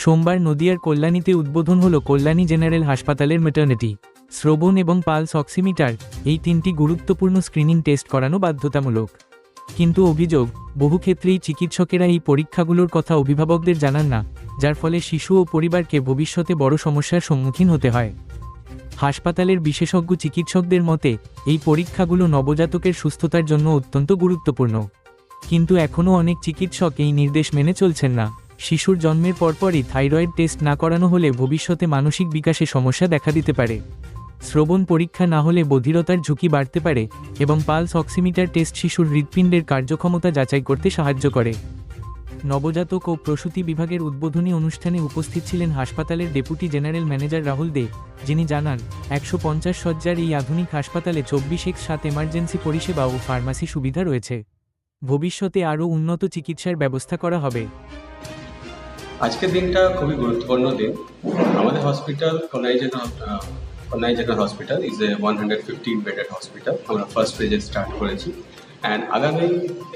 সোমবার নদিয়ার কল্যাণীতে উদ্বোধন হল কল্যাণী জেনারেল হাসপাতালের মেটার্নিটি শ্রবণ এবং পালস অক্সিমিটার এই তিনটি গুরুত্বপূর্ণ স্ক্রিনিং টেস্ট করানো বাধ্যতামূলক। কিন্তু অভিযোগ, বহু ক্ষেত্রেই চিকিৎসকেরা এই পরীক্ষাগুলোর কথা অভিভাবকদের জানান না, যার ফলে শিশু ও পরিবারকে ভবিষ্যতে বড় সমস্যার সম্মুখীন হতে হয়। হাসপাতালের বিশেষজ্ঞ চিকিৎসকদের মতে, এই পরীক্ষাগুলো নবজাতকের সুস্থতার জন্য অত্যন্ত গুরুত্বপূর্ণ। কিন্তু এখনও অনেক চিকিৎসক এই নির্দেশ মেনে চলছেন না। শিশুর জন্মের পরপরই থাইরয়েড টেস্ট না করানো হলে ভবিষ্যতে মানসিক বিকাশে সমস্যা দেখা দিতে পারে। শ্রবণ পরীক্ষা না হলে বধিরতার ঝুঁকি বাড়তে পারে এবং পালস অক্সিমিটার টেস্ট শিশুর হৃৎপিণ্ডের কার্যক্ষমতা যাচাই করতে সাহায্য করে। নবজাতক ও প্রসূতি বিভাগের উদ্বোধনী অনুষ্ঠানে উপস্থিত ছিলেন হাসপাতালের deputy general manager Rahul Dey, যিনি জানান, একশো পঞ্চাশ শয্যার এই আধুনিক হাসপাতালে চব্বিশ এক্স সাত এমার্জেন্সি পরিষেবা ও ফার্মাসি সুবিধা রয়েছে। ভবিষ্যতে আরও উন্নত চিকিৎসার ব্যবস্থা করা হবে। আজকের দিনটা খুবই গুরুত্বপূর্ণ দিন। আমাদের hospital Konai General Konai General Hospital is a one hundred fifteen bedded hospital আমরা ফার্স্ট ফেজে স্টার্ট করেছি। অ্যান্ড আগামী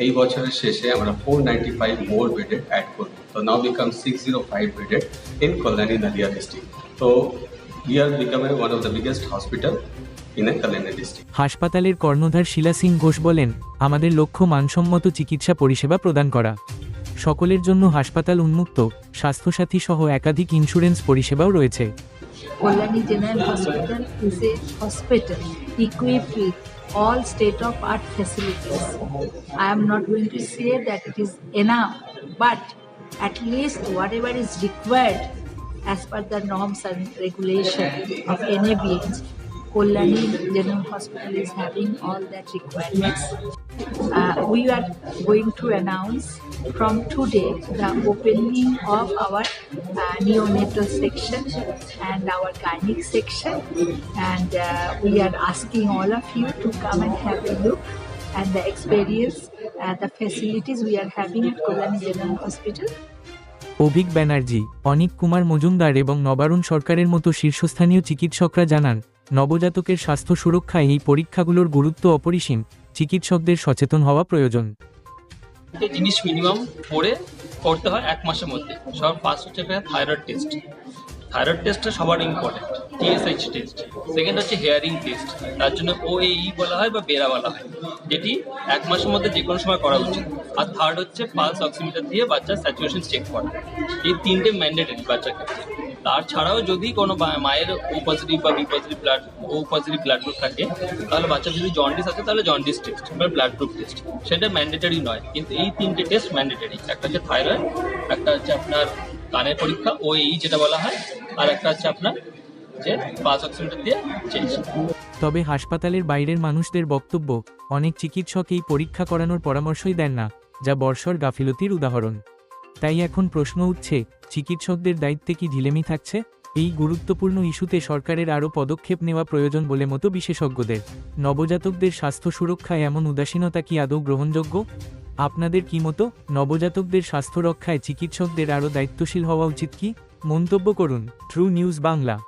এই বছরের শেষে আমরা four ninety five more bedded add করব তো now become six zero five bedded in Kalyani Nadia district তো we are becoming one of the biggest hospital হাসপাতালের কর্ণধার শিলা সিং ঘোষ বলেন, আমাদের লক্ষ্য মানসম্মত চিকিৎসা পরিষেবা প্রদান করা। সকলের জন্য হাসপাতাল উন্মুক্ত স্বাস্থ্যসাথী সহ একাধিক ইন্স্যুরেন্স পরিষেবাও রয়েছে Kolani General Hospital is a hospital equipped with all state-of-art facilities. I am not going to say that it is enough, but at least whatever is required as per the norms and regulation of NABH, Kolani General Hospital is having all that requirements. Uh, we are going to announce from today the opening of our uh, neonatal section and our gynec section and uh, we are asking all of you to come and have a look and the experience uh, the facilities we are having at Kolani General Hospital Abhik Banerjee Anik Kumar Majumdar এবং নবারুণ সরকারের মতো শীর্ষস্থানীয় চিকিৎসকরা জানান নবজাতকের স্বাস্থ্য সুরক্ষায় এই পরীক্ষাগুলোর গুরুত্ব অপরিসীম চিকিৎসকদের সচেতন হওয়া প্রয়োজন তিনটে জিনিস মিনিমাম করে করতে হয় এক মাসের মধ্যে। সবার ফার্স্ট হচ্ছে একটা থাইরয়েড টেস্ট থাইরয়েড টেস্টটা সবার ইম্পর্টেন্ট টিএসএইচ টেস্ট সেকেন্ড হচ্ছে হেয়ারিং টেস্ট তার জন্য ওএই বলা হয় বা বেরা বলা হয়। যেটি এক মাসের মধ্যে যে কোনো সময় করা উচিত। আর থার্ড হচ্ছে পালস অক্সিমিটার দিয়ে বাচ্চার স্যাচুরেশন চেক করা। এই তিনটে ম্যান্ডেটরি বাচ্চার ক্ষেত্রে। তার ছাড়াও যদি কোনো মায়ের ও পজিটিভ বা B positive blood O positive blood group থাকে, তাহলে বাচ্চার যদি জন্ডিস আছে, তাহলে জন্ডিস টেস্ট বা ব্লাড গ্রুপ টেস্ট সেটা ম্যান্ডেটারি নয়, কিন্তু এই তিনটে টেস্ট ম্যান্ডেটারি একটা হচ্ছে থাইরয়েড একটা হচ্ছে আপনার কানের পরীক্ষা, ও এই যেটা বলা হয়, আর একটা হচ্ছে আপনার যে পাঁচ অক্সিমিটার দিয়ে চেঞ্জ তবে হাসপাতালের বাইরের মানুষদের বক্তব্য, অনেক চিকিৎসক এই পরীক্ষা করানোর পরামর্শই দেন না, যা বর্ষর গাফিলতির উদাহরণ। তাই এখন প্রশ্ন উঠছে, চিকিৎসকদের দায়িত্বে কি ঢিলেমি থাকছে? এই গুরুত্বপূর্ণ ইস্যুতে সরকারের আরও পদক্ষেপ নেওয়া প্রয়োজন বলে মতো বিশেষজ্ঞদের। নবজাতকদের স্বাস্থ্য সুরক্ষায় এমন উদাসীনতা কি আদৌ গ্রহণযোগ্য? আপনাদের কি মতো নবজাতকদের স্বাস্থ্য রক্ষায় চিকিৎসকদের আরও দায়িত্বশীল হওয়া উচিত কি? মন্তব্য করুন ট্রু নিউজ বাংলা।